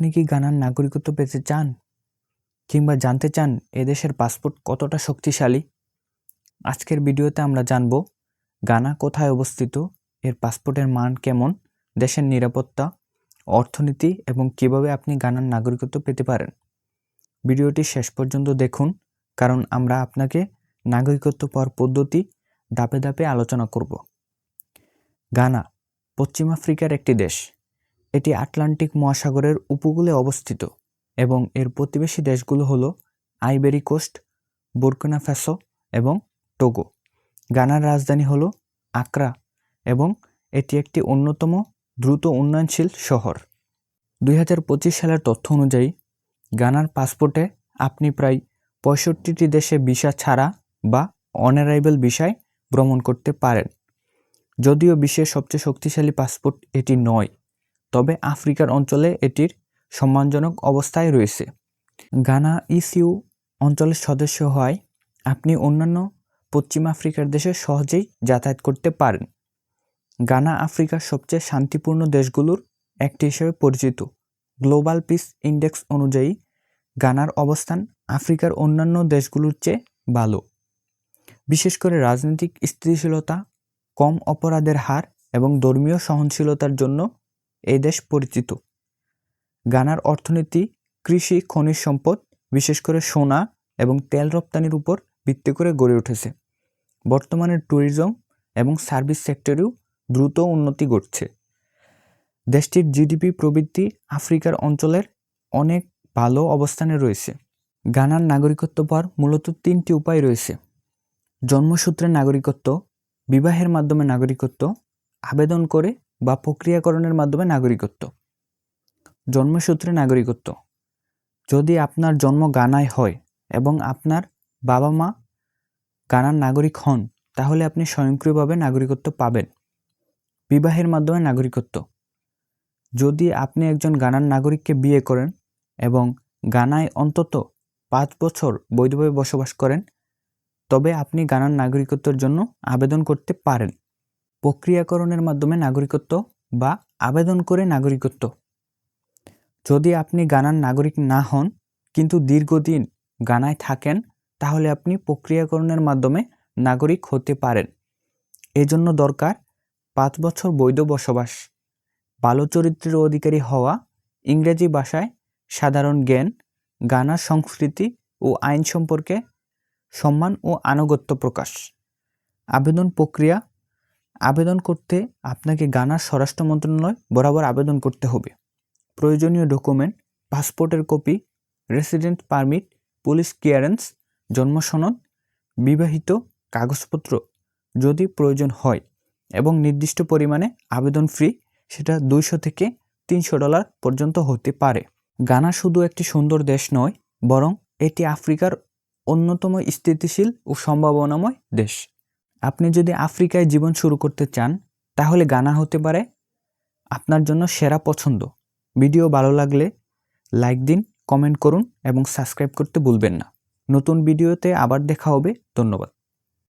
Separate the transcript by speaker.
Speaker 1: আপনি কি গানার নাগরিকত্ব পেতে চান? কিংবা জানতে চান এদেশের পাসপোর্ট কতটা শক্তিশালী? আজকের ভিডিওতে আমরা জানব, গানা কোথায় অবস্থিত, এর পাসপোর্টের মান কেমন, দেশের নিরাপত্তা, অর্থনীতি এবং কীভাবে আপনি গানার নাগরিকত্ব পেতে পারেন। ভিডিওটি শেষ পর্যন্ত দেখুন, কারণ আমরা আপনাকে নাগরিকত্ব পাওয়ার পদ্ধতি ধাপে ধাপে আলোচনা করব। গানা, পশ্চিম আফ্রিকার একটি দেশ। এটি আটলান্টিক মহাসাগরের উপকূলে অবস্থিত এবং এর প্রতিবেশী দেশগুলো হলো আইবেরি কোস্ট, বুরকিনা ফ্যাসো এবং টোগো। গানার রাজধানী হলো আকরা এবং এটি একটি অন্যতম দ্রুত উন্নয়নশীল শহর। দুই হাজার পঁচিশ সালের তথ্য অনুযায়ী, গানার পাসপোর্টে আপনি প্রায় পঁয়ষট্টিটি দেশে ভিসা ছাড়া বা অনারাইবেল ভিসায় ভ্রমণ করতে পারেন, যদিও বিশ্বের সবচেয়ে শক্তিশালী পাসপোর্ট এটি নয়। তবে আফ্রিকার অঞ্চলে এটির সম্মানজনক অবস্থায় রয়েছে। গানা ইসিউ অঞ্চলের সদস্য হওয়ায় আপনি অন্যান্য পশ্চিম আফ্রিকার দেশে সহজেই যাতায়াত করতে পারেন। গানা আফ্রিকার সবচেয়ে শান্তিপূর্ণ দেশগুলোর একটি হিসেবে পরিচিত। গ্লোবাল পিস ইন্ডেক্স অনুযায়ী গানার অবস্থান আফ্রিকার অন্যান্য দেশগুলোর চেয়ে ভালো। বিশেষ করে রাজনৈতিক স্থিতিশীলতা, কম অপরাধের হার এবং ধর্মীয় সহনশীলতার জন্য এই দেশ পরিচিত। গানার অর্থনীতি, কৃষি, খনিজ সম্পদ, বিশেষ করে সোনা এবং তেল রপ্তানির উপর ভিত্তি করে গড়ে উঠেছে। বর্তমানে ট্যুরিজম এবং সার্ভিস সেক্টরেও দ্রুত উন্নতি ঘটছে। দেশটির জিডিপি প্রবৃদ্ধি আফ্রিকার অঞ্চলের অনেক ভালো অবস্থানে রয়েছে। গানার নাগরিকত্ব পাওয়ার মূলত তিনটি উপায় রয়েছে। জন্মসূত্রে নাগরিকত্ব, বিবাহের মাধ্যমে নাগরিকত্ব, আবেদন করে বা প্রক্রিয়াকরণের মাধ্যমে নাগরিকত্ব। জন্মসূত্রে নাগরিকত্ব। যদি আপনার জন্ম গানায় হয় এবং আপনার বাবা মা গানার নাগরিক হন, তাহলে আপনি স্বয়ংক্রিয়ভাবে নাগরিকত্ব পাবেন। বিবাহের মাধ্যমে নাগরিকত্ব। যদি আপনি একজন গানার নাগরিককে বিয়ে করেন এবং গানায় অন্তত পাঁচ বছর বৈধভাবে বসবাস করেন, তবে আপনি গানার নাগরিকত্বের জন্য আবেদন করতে পারেন। প্রক্রিয়াকরণের মাধ্যমে নাগরিকত্ব বা আবেদন করে নাগরিকত্ব। যদি আপনি গানার নাগরিক না হন, কিন্তু দীর্ঘদিন গানায় থাকেন, তাহলে আপনি প্রক্রিয়াকরণের মাধ্যমে নাগরিক হতে পারেন। এজন্য দরকার পাঁচ বছর বৈধ বসবাস, ভালো চরিত্রের অধিকারী হওয়া, ইংরেজি ভাষায় সাধারণ জ্ঞান গানার সংস্কৃতি ও আইন সম্পর্কে সম্মান ও আনুগত্য প্রকাশ। আবেদন প্রক্রিয়া আবেদন করতে আপনাকে গানার স্বরাষ্ট্র মন্ত্রণালয় বরাবর আবেদন করতে হবে। প্রয়োজনীয় ডকুমেন্ট, পাসপোর্টের copy, resident permit, police clearance, জন্ম সনদ, বিবাহিত কাগজপত্র যদি প্রয়োজন হয় এবং নির্দিষ্ট পরিমাণে আবেদন ফ্রি সেটা দুইশো থেকে তিনশো ডলার পর্যন্ত হতে পারে। গানা শুধু একটি সুন্দর দেশ নয়, বরং এটি আফ্রিকার অন্যতম স্থিতিশীল ও সম্ভাবনাময় দেশ। আপনি যদি আফ্রিকায় জীবন শুরু করতে চান, তাহলে গানা হতে পারে। আপনার জন্য সেরা পছন্দ। ভিডিও ভালো লাগলে লাইক দিন, কমেন্ট করুন এবং সাবস্ক্রাইব করতে ভুলবেন না। নতুন ভিডিওতে আবার দেখা হবে। ধন্যবাদ।